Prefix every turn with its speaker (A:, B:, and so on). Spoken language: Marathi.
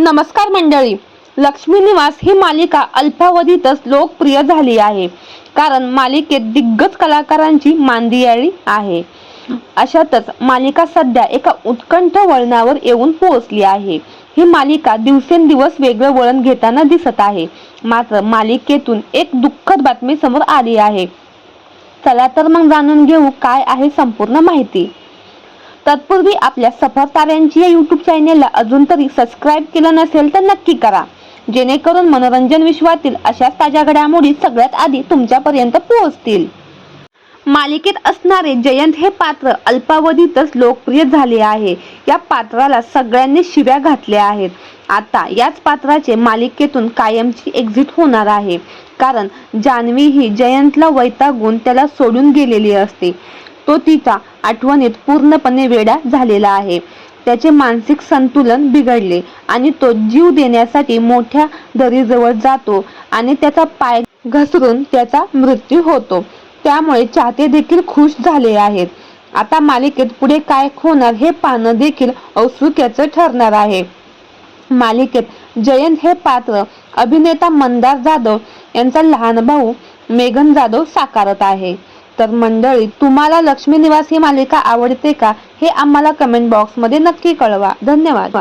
A: नमस्कार मंडळी. लक्ष्मी निवास ही मालिका अल्पावधीतच लोकप्रिय झाली आहे. कारण मालिकेत दिग्गज कलाकारांची मांदियाळी आहे. अशातच मालिका सध्या एका उत्कंठ वळणावर येऊन पोहोचली आहे. ही मालिका दिवसेंदिवस वेगळं वळण घेताना दिसत आहे. मात्र मालिकेतून एक दुःखद बातमी समोर आली आहे. चला तर मग जाणून घेऊ काय आहे संपूर्ण माहिती. तत्पूर्वी आपल्या सफर ताऱ्यांची या युट्यूब चॅनेलला अजून तरी सबस्क्राईब केलं नसेल तर नक्की करा. जेणेकरून मनोरंजन विश्वातील अशाच ताज्या घडामोडी सगळ्यात आधी तुमच्यापर्यंत पोहोचतील. मालिकेत असणारे जयंत हे पात्र अल्पावधीतच लोकप्रिय झाले आहे. या पात्राला सगळ्यांनी शिव्या घातल्या आहेत. आता याच पात्राचे मालिकेतून कायमची एक्झिट होणार आहे. कारण जान्हवी ही जयंतला वैतागून त्याला सोडून गेलेली असते. तो तिच्या आठवणीत पूर्णपणे वेडा झालेला आहे. त्याचे मानसिक संतुलन बिघडले आणि तो जीव देण्यासाठी मोठ्या दरीजवळ जातो आणि त्याचा पाय घसरून त्याचा मृत्यू होतो. त्यामुळे चाहते देखील खुश झाले आहेत. आता मालिकेत पुढे काय होणार हे पाहणं देखील औत्सुक्याचं ठरणार आहे. मालिकेत जयंत हे पात्र अभिनेता मंदार जाधव यांचा लहान भाऊ मेघन जाधव साकारत आहे. तर मंडळी तुम्हाला लक्ष्मी निवास ही मालिका आवडते का हे आम्हाला कमेंट बॉक्समध्ये नक्की कळवा. धन्यवाद.